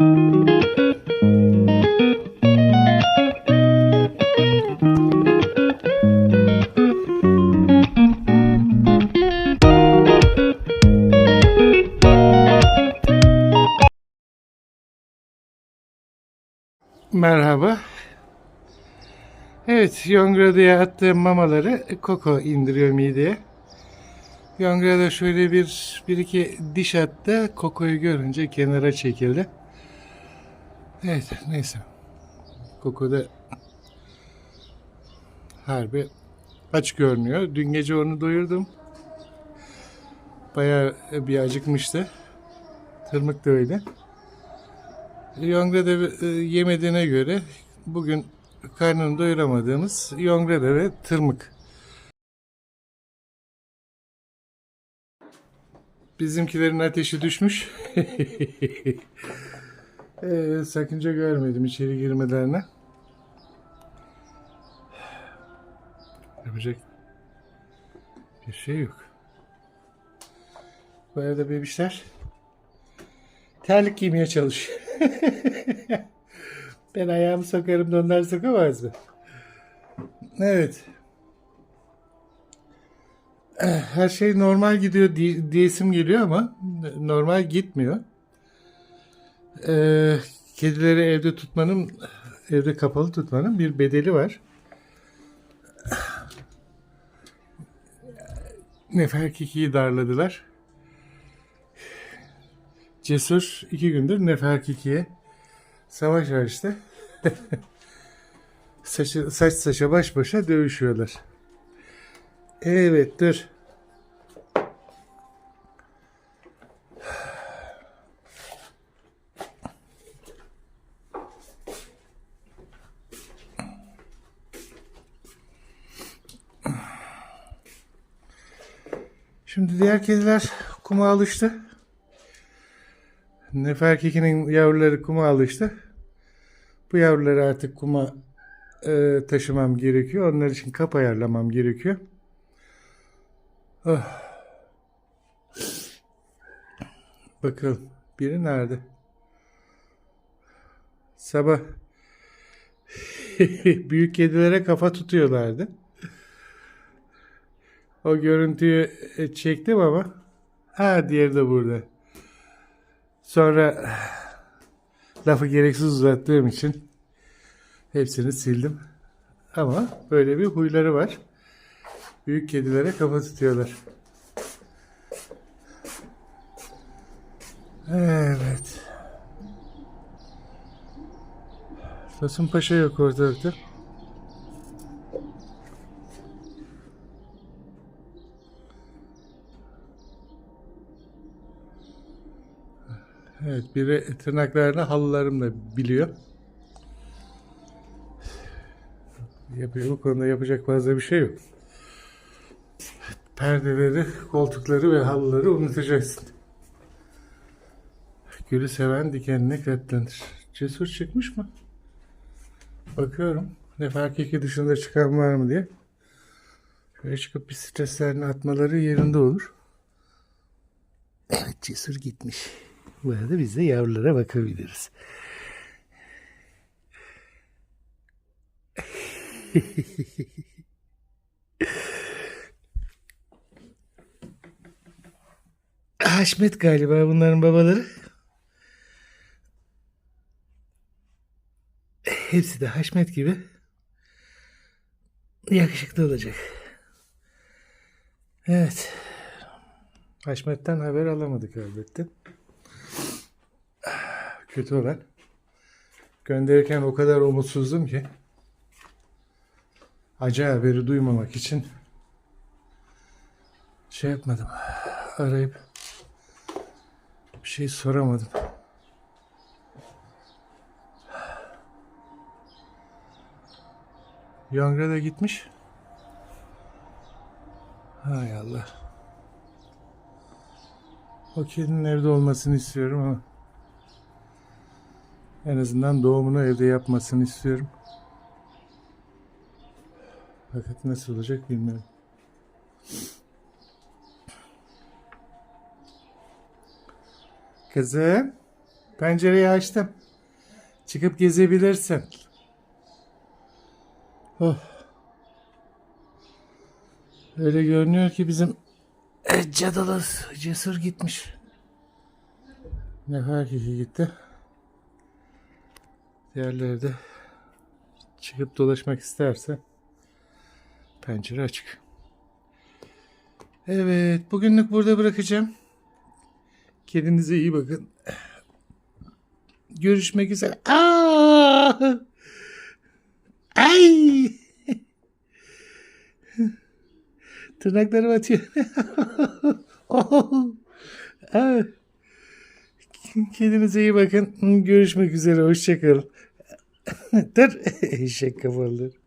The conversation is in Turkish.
Merhaba. Evet, Yongrado'ya attığım mamaları Koko indiriyor mideye. Yongrado şöyle bir, bir iki diş attı. Koko'yu görünce kenara çekildi. Evet, neyse. Koko da harbi aç görünüyor. Dün gece onu doyurdum. Bayağı bir acıkmıştı. Tırmık da öyle. Yongra'da e, yemediğine göre bugün karnını doyuramadığımız Yongra'da ve tırmık. Bizimkilerin ateşi düşmüş. Ee, sakınca görmedim içeri girmelerine. Yapacak bir şey yok. Bu arada bebişler terlik giymeye çalışıyor. ben ayağımı sokarım da onlar sokamaz mı? Evet. Her şey normal gidiyor diye- diyesim geliyor ama normal gitmiyor. Ee, kedileri evde tutmanın, evde kapalı tutmanın bir bedeli var. Neferkiki'yi darladılar. Cesur iki gündür Neferkiki'ye savaş açtı. Saçı, saç saça baş başa dövüşüyorlar. Evet dur. Şimdi diğer kediler kuma alıştı. Neferkiki'nin yavruları kuma alıştı. Bu yavruları artık kuma e, taşımam gerekiyor. Onlar için kap ayarlamam gerekiyor. Ah. Bakalım biri nerede? Sabah büyük kedilere kafa tutuyorlardı. O görüntüyü e, çektim ama ha diğeri de burada. Sonra lafı gereksiz uzattığım için hepsini sildim. Ama böyle bir huyları var. Büyük kedilere kafa tutuyorlar. Evet. Tosun Paşa yok ortalıkta. Evet, biri tırnaklarını halılarımla biliyor. Yapıyor, bu konuda yapacak fazla bir şey yok. Perdeleri, koltukları ve halıları unutacaksın. Gülü seven dikenine katlanır. Cesur çıkmış mı? Bakıyorum. Ne fark iki dışında çıkan var mı diye. Şöyle çıkıp bir streslerini atmaları yerinde olur. Evet cesur gitmiş. Arada biz de yavrulara bakabiliriz. Haşmet galiba bunların babaları. Hepsi de Haşmet gibi yakışıklı olacak. Evet. Haşmet'ten haber alamadık elbette. Kötü olan. Gönderirken o kadar umutsuzdum ki. Acı haberi duymamak için şey yapmadım. Arayıp bir şey soramadım. Yangra da gitmiş. Hay Allah. O kedinin evde olmasını istiyorum ama en azından doğumunu evde yapmasını istiyorum. Fakat nasıl olacak bilmiyorum. Kızım. Pencereyi açtım. Çıkıp gezebilirsin. Oh. Öyle görünüyor ki bizim e, cadılı cesur gitmiş. Ne fark ki gitti. Diğerleri de çıkıp dolaşmak isterse pencere açık. Evet, bugünlük burada bırakacağım. Kendinize iyi bakın. Görüşmek üzere. Aa! Ay! Tırnaklarım atıyor. Oh! Aa! Kendinize iyi bakın. Görüşmek üzere. Hoşçakalın. Dur. Eşek kafalıdır.